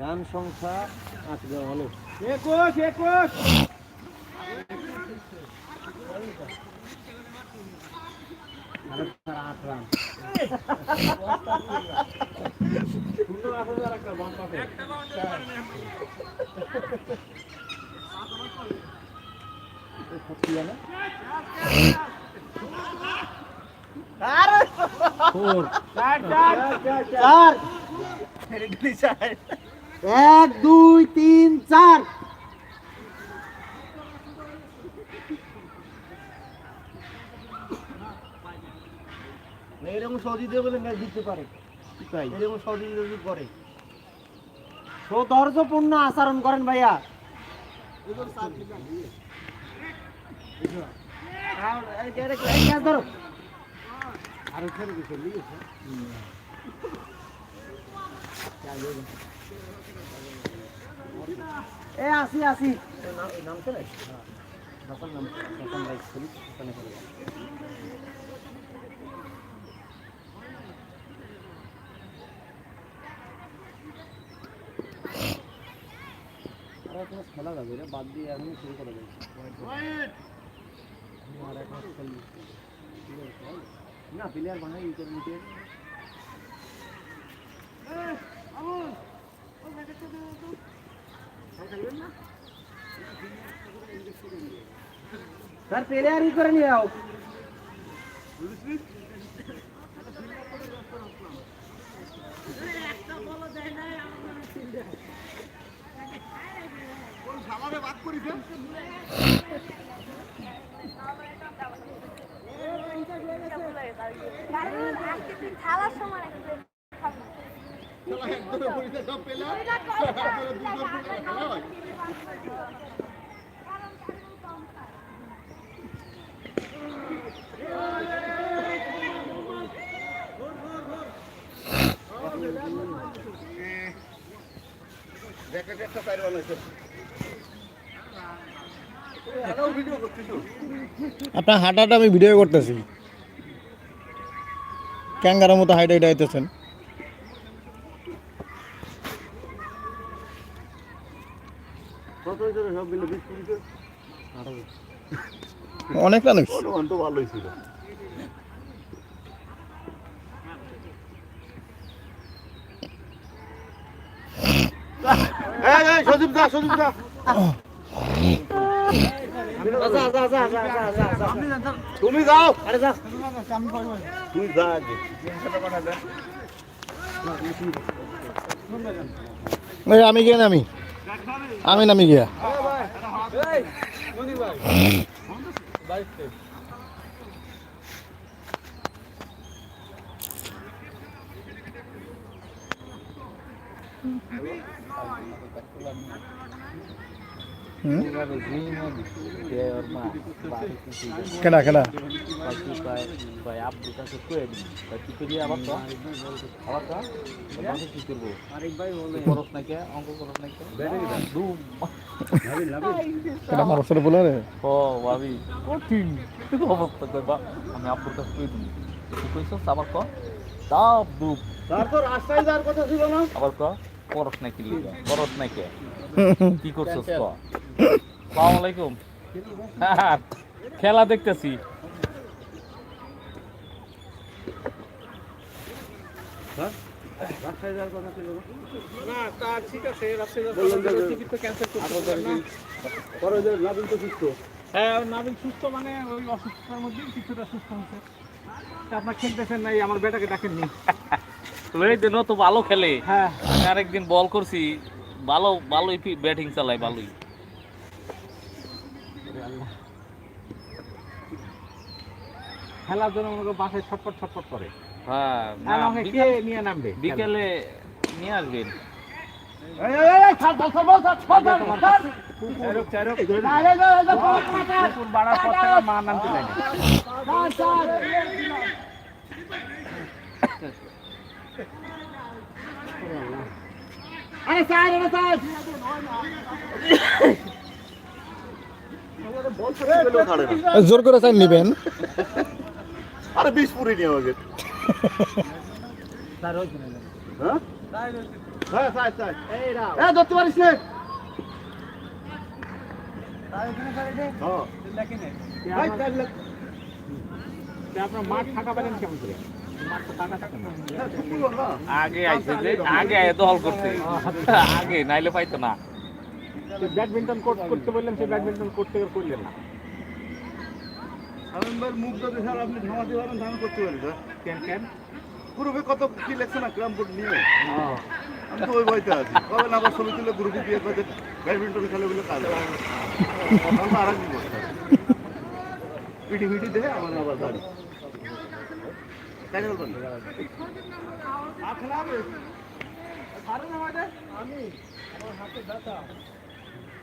গান সংখ্যা আচ্ছা ভালো একুশ একুশ। আট রান ফোর চার চার। চার। এক দুই তিন চার। এরকম সহযোগিতা বলে ম্যাচ জিততে পারে। তাই। এরকম সহযোগিতা যদি করে। সৌধর্যপূর্ণ আচরণ করেন ভাইয়া। ধরো। আরও এ আসি আসি নামছে নাই নাম নাম নাম রাইট করি ওখানে করে দাও। আর এক মাস খেলা যাবে রে বাদ দিয়ে এখনই শুরু করা যাবে আর এক মাস খেলবি না প্লেয়ার বানাই ইন্টারমিডিয়েট স্যার প্লেয়ারই করে নিয়ে যাও তুই খাবি। আপনার হাঁটাটা আমি ভিডিও করতেছি। ক্যাঙ্গারের মতো হাইট হাইট আইতেছেন কত হয়েছে রে সব মিলে বিশ কুড়িতে অনেক রান হয়েছে। ভালোই ছিল সজীব দা সজীব দা। যা যা যা তুমি যাও। আরে যা। তুই যা আগে আমি গিয়ে নামি। আমি নামি গিয়া। হুম? কেডা কেডা আরেক ভাই বলে কেডা মানুষের বলে রে ও ভাবি কঠিন। অবস্থা করবা আমি আপুর কাছে কই দিই তুই কইছস আবার ক? দাব দুব। তারপর রাস্তায় যাওয়ার কথা ছিল না? আবার ক? করস না কি লিগা করস না কি করছস ক? আলাইকুম হ্যাঁ, খেলা দেখতেছি। হ্যাঁ মানে ওই অসুস্থতার মধ্যেই কিছুটা সুস্থ হয়েছে। তা আপনার খেলতেছেন নাই আমার বেটাকে ডাকেননি। ভালো খেলে হ্যাঁ। আমি আরেকদিন বল করছি ভালো ভালোই ব্যাটিং চালায় ভালোই। খেলার জন্য মনে করো বাসায় ছটপট ছটপট করে। হ্যাঁ কে নিয়ে নামবে? বিকেলে নিয়ে আসবেন মা নামতে চায় আরে স্যার আরে জোর করে চাই নিবেন। আরে বিশ পুরি নিয়ে আমাকে হ্যাঁ? হ্যাঁ। মাঠ ফাঁকা পেলেন কেমন করে। আগে আইছে আগে দল করছে। আগে নাইলে পাইতো না। ব্যাডমিন্টন কোর্ট করতে বললেন সেই ব্যাডমিন্টন কোর্ট থেকে করলেন না। শামীম মুখ যদি স্যার আপনি ঝামাতে পারেন ধান করতে পারি স্যার। কেন কেন? গ্রুপে কত কি লেখছে না বোর্ড নিয়ে? আমি তো ওই বইতে আছি। কবে না আবার ছবি তুলে গ্রুপে দিয়ে ব্যাডমিন্টন খেলে বলে কাজ আর এক। পিটি পিটি দেখে আমার আবার গাড়ি বলবেন আপনার হাতে ব্যথা।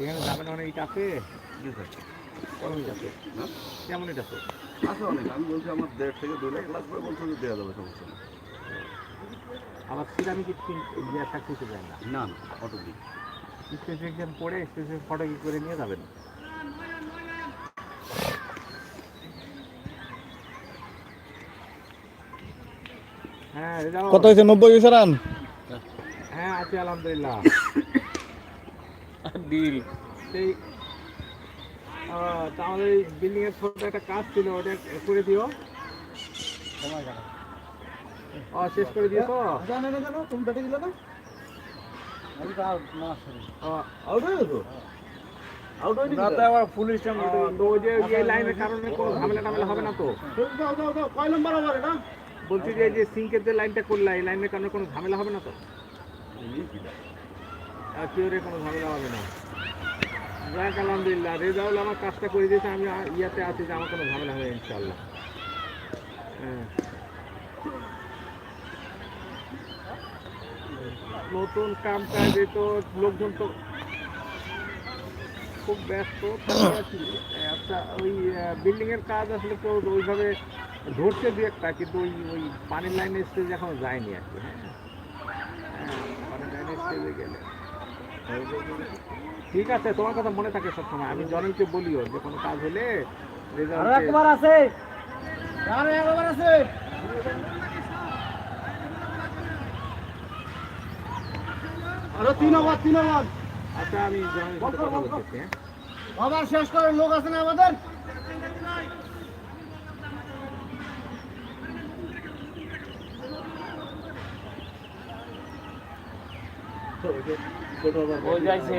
এখানে যাবেন অনেক ইট আছে। কি কেমন ইট আছে। হ্যাঁ? কেমন ইট আছে? আছে অনেক। আমি বলছি আমার দেড় থেকে দুই লাখ লাগবে বলছো যে দেওয়া যাবে সমস্যা নেই। আবার সিরামিক যে একটা খুঁজে না। না না অটো দিই। স্পেসিফিকেশন পড়ে স্পেসিফিক ফটো কি করে নিয়ে যাবেন? হ্যাঁ। কত হয়েছে? নব্বই হয়েছে রান? হ্যাঁ আছি আলহামদুলিল্লাহ। ডিল সেই আমাদের এই বিল্ডিং এর ছোট একটা কাজ ছিল ওটা করে দিও। ও শেষ করে দিও তো জানে না তুমি দিলে না। বলছি যে সিঙ্কের যে লাইনটা করলা এই লাইনের কারণে কোনো ঝামেলা হবে না তো? কিওরে কোনো ঝামেলা হবে না। যাক আলহামদুলিল্লাহ রেজাউল আমার কাজটা করে দিয়েছে আমি ইয়াতে আছি যে আমার কোনো ঝামেলা হবে ইনশাল্লাহ হ্যাঁ। নতুন কামটা যেহেতু লোকজন তো খুব ব্যস্ত একটা ওই বিল্ডিং এর কাজ আসলে কেউ ওইভাবে ধরছে দু একটা কিন্তু ওই ওই পানির লাইনের স্টেজ এখনও যায়নি আর কি হ্যাঁ। হ্যাঁ, পানির লাইনের স্টেজে গেলে। ঠিক আছে তোমার কথা মনে থাকে সবসময়। আমি জনকে বলিও যে কোনো কাজ হলে আরও একবার আছে। আরও একবার আছে। আরও তিন ওভার তিন ওভার আচ্ছা আমি বাবার সাথে কথা বলতেছি হ্যাঁ। শেষ করার লোক আছে না আমাদের? ওই যাইছে।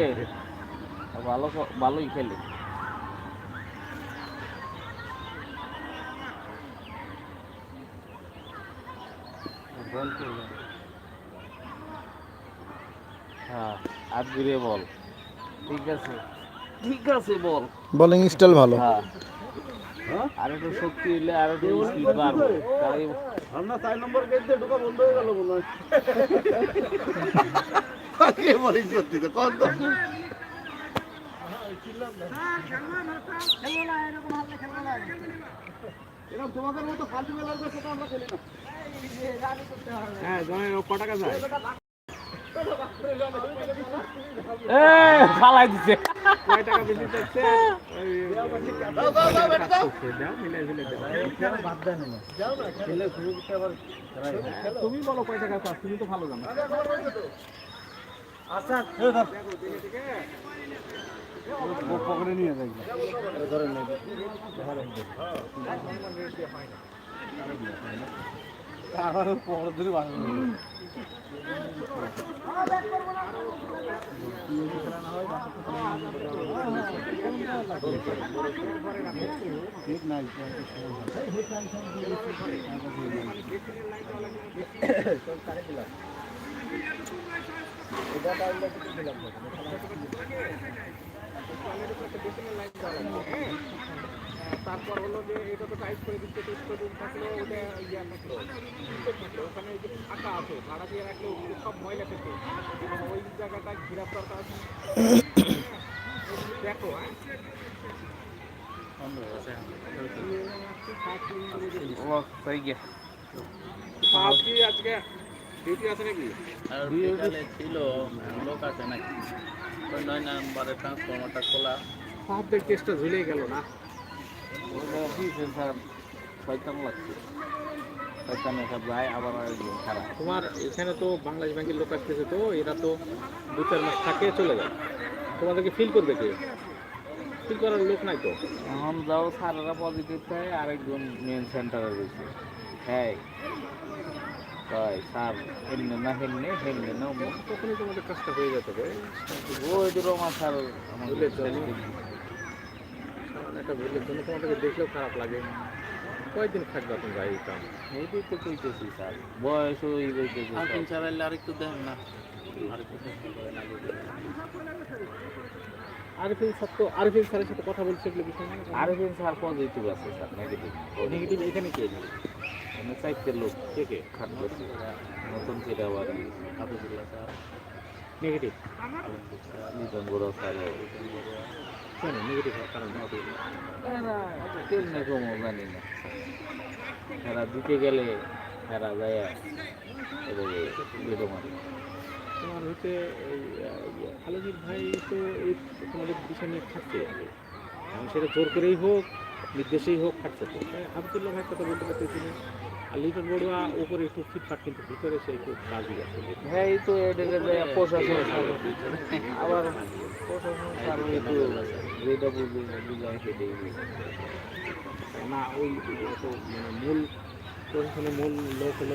ভালো ভালোই খেলে। হ্যাঁ আর ঘুরে বল। ঠিক আছে। ঠিক আছে বল। বোলিং স্টাইল ভালো। হ্যাঁ। হ্যাঁ? আর একটু শক্তি হইলে আর একটু স্পিড বাড়বে। আমরা চার নম্বর গেট ঢোকা বন্ধ হয়ে গেল মনে হয়। কে বলিস সত্যি তো। কত হ্যাঁ জনের ক টাকা যায় এ ফালাই দিছে। কয় টাকা বেশি হ্যাঁ, তুমি বলো কয় টাকা চাচ্ছ তুমি তো ভালো জানো। আচ্ছা পকেটে নিয়ে যাই। ধরেন আবার পকেটে ধরে বাঁধা ঠিক নাই তারপর হলো যে এটা তো টাইট করে দিচ্ছে টেস্ট রুম থাকল ওটা ইয়া থাকল। থাকল। ওখানে যে ফাঁকা আছে ভাড়া দিয়ে রাখলে ওগুলো সব ময়লা থেকে। ওই জায়গাটা ঘিরা দরকার দেখো হ্যাঁ? ও কি আজকে ডিউটি আছে নাকি? বিকালে ছিল লোক আছে নাকি? ওই নয় নাম্বারে ট্রান্সফরমারটা খোলা। সাহাবদের কেসটা ঝুলে গেল না? স্যার শয়তান লাগছে। শয়তান যায় আবার খারাপ তোমার এখানে তো বাংলাদেশ ব্যাংকের লোক আসতেছে তো এরা তো দু চার মাস থাকে চলে যায়। তোমাদেরকে ফিল করবে কে? ফিল করার লোক নাই তো? এখন যাও স্যারেরা পজিটিভ থাকে আরেকজন মেন সেন্টারে রয়েছে। হ্যাঁ। তাই স্যার হেমনে না না। তখনই তোমাদের কাজটা হয়ে যেতে হবে ওই দুটো আমার স্যার আমাদের ভুলের জন্য। সামান্য একটা ভুলের জন্য তোমাদেরকে দেখলেও খারাপ লাগে। কয়েকদিন থাকবে তোমরা এই কাম এইটাই তো কইতেছি স্যার। বয়স ওই বইতেছে আর তিন আরেকটু না। আরিফিন স্যার তো আরিফিন স্যারের সাথে কথা বলছে এগুলো বিষয় স্যার পজিটিভ আছে স্যার নেগেটিভ নেগেটিভ এখানে কে? চাইতে লোক কে কে খাট করছে নতুন করে আবার আবদুল্লাহ স্যার। নেগেটিভ? লিটন বড় স্যার কেন নেগেটিভ কারণ? এরা কেমনে কমো জানি না। এরা দিতে গেলে এরা যায় এভাবে বেটো মারে তোমার হচ্ছে এই ভাই তো এই তোমাদের বিষয় নিয়ে খাচ্ছে আগে সেটা জোর করেই হোক, নির্দেশেই হোক খাচ্ছে তো। আবদুল্লাহ ভাই কথা বলতে পারতেছি না। লিটন বড়ুয়া উপরে একটু ফিটফাট কিন্তু ভিতরে সে একটু আছে। হ্যাঁ এই তো প্রশাসন আবার না ওই মানে মূল প্রশাসনের মূল লোক হলো